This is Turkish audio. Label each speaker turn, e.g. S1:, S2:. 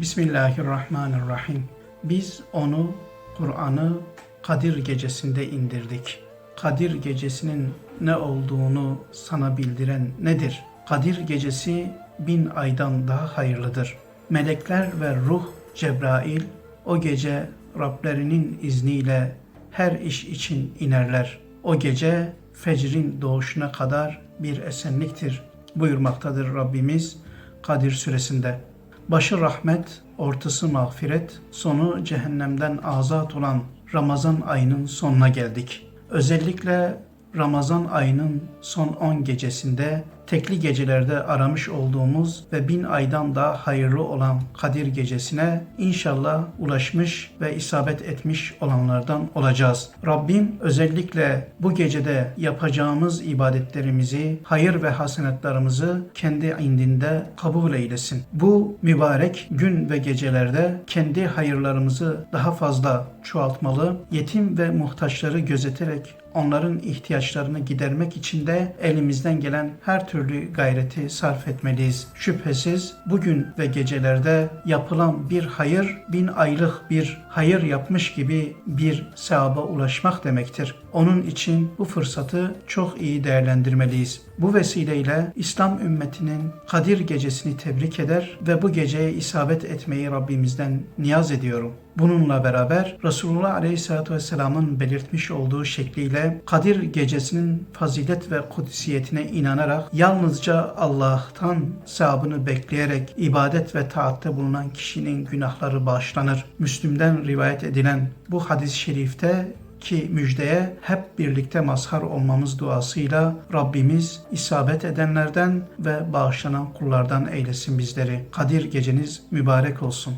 S1: Bismillahirrahmanirrahim. Biz onu, Kur'an'ı Kadir gecesinde indirdik. Kadir gecesinin ne olduğunu sana bildiren nedir? Kadir gecesi bin aydan daha hayırlıdır. Melekler ve ruh Cebrail o gece Rablerinin izniyle her iş için inerler. O gece fecrin doğuşuna kadar bir esenliktir buyurmaktadır Rabbimiz Kadir suresinde. Başı rahmet, ortası mağfiret, sonu cehennemden azat olan Ramazan ayının sonuna geldik. Özellikle Ramazan ayının son 10 gecesinde tekli gecelerde aramış olduğumuz ve bin aydan daha hayırlı olan Kadir gecesine inşallah ulaşmış ve isabet etmiş olanlardan olacağız. Rabbim özellikle bu gecede yapacağımız ibadetlerimizi, hayır ve hasenatlarımızı kendi indinde kabul eylesin. Bu mübarek gün ve gecelerde kendi hayırlarımızı daha fazla çoğaltmalı, yetim ve muhtaçları gözeterek onların ihtiyaçlarını gidermek için de elimizden gelen her türlü gayreti sarf etmeliyiz. Şüphesiz bugün ve gecelerde yapılan bir hayır bin aylık bir hayır yapmış gibi bir sevaba ulaşmak demektir. Onun için bu fırsatı çok iyi değerlendirmeliyiz. Bu vesileyle İslam ümmetinin Kadir gecesini tebrik eder ve bu geceye isabet etmeyi Rabbimizden niyaz ediyorum. Bununla beraber Resulullah Aleyhisselatü Vesselam'ın belirtmiş olduğu şekliyle Kadir gecesinin fazilet ve kutsiyetine inanarak yalnızca Allah'tan sevabını bekleyerek ibadet ve taatte bulunan kişinin günahları bağışlanır. Müslüm'den rivayet edilen bu hadis-i şerifte ki müjdeye hep birlikte mazhar olmamız duasıyla Rabbimiz isabet edenlerden ve bağışlanan kullardan eylesin bizleri. Kadir geceniz mübarek olsun.